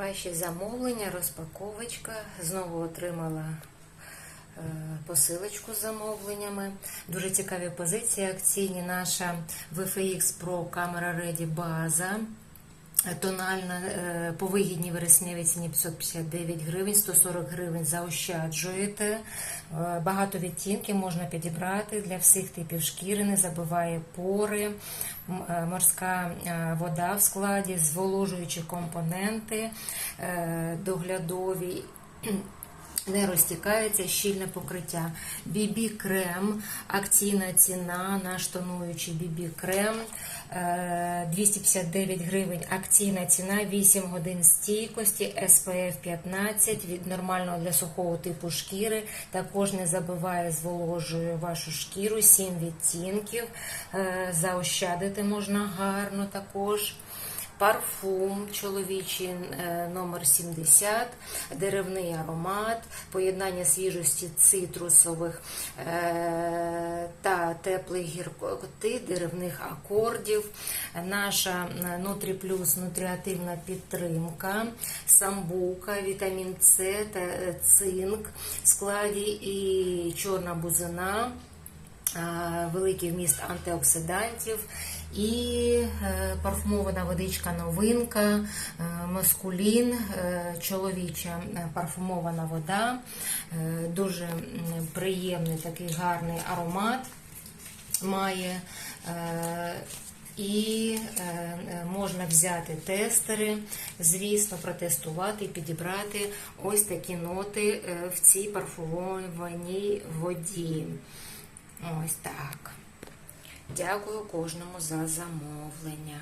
Ваші замовлення, розпаковочка. Знову отримала е, посилочку з замовленнями. Дуже цікаві позиції акційні. Наша VFX Pro камера Ready база. Тональна е, по вигідній вересневій ціні 559 гривень, 140 гривень заощаджуєте. Е, Багато відтінків можна підібрати для всіх типів шкіри, не забиває пори, е, морська вода в складі, зволожуючі компоненти, доглядові. Не розтікається щільне покриття. Бібі крем, акційна ціна, наш тонуючий бібі крем. Е, 259 гривень. Акційна ціна 8 годин стійкості, SPF 15 від нормального для сухого типу шкіри. Також не забиває, зволожує вашу шкіру, 7 відтінків. Е, Заощадити можна гарно також. Парфум чоловічий е, номер 70, деревний аромат, поєднання свіжості цитрусових е, теплих гіркоти, деревних акордів, наша е, Нутрі Плюс нутріативна підтримка, самбука, вітамін С е, цинк. Складі і чорна бузина е, великий вміст антиоксидантів і е, парфумована водичка новинка, е, маскулін, е, чоловіча е, парфумована вода, е, дуже приємний такий гарний аромат має. е, І е, е, можна взяти тестери, звісно, протестувати, підібрати ось такі ноти в цій парфумованій воді. Ось так. Дякую кожному за замовлення.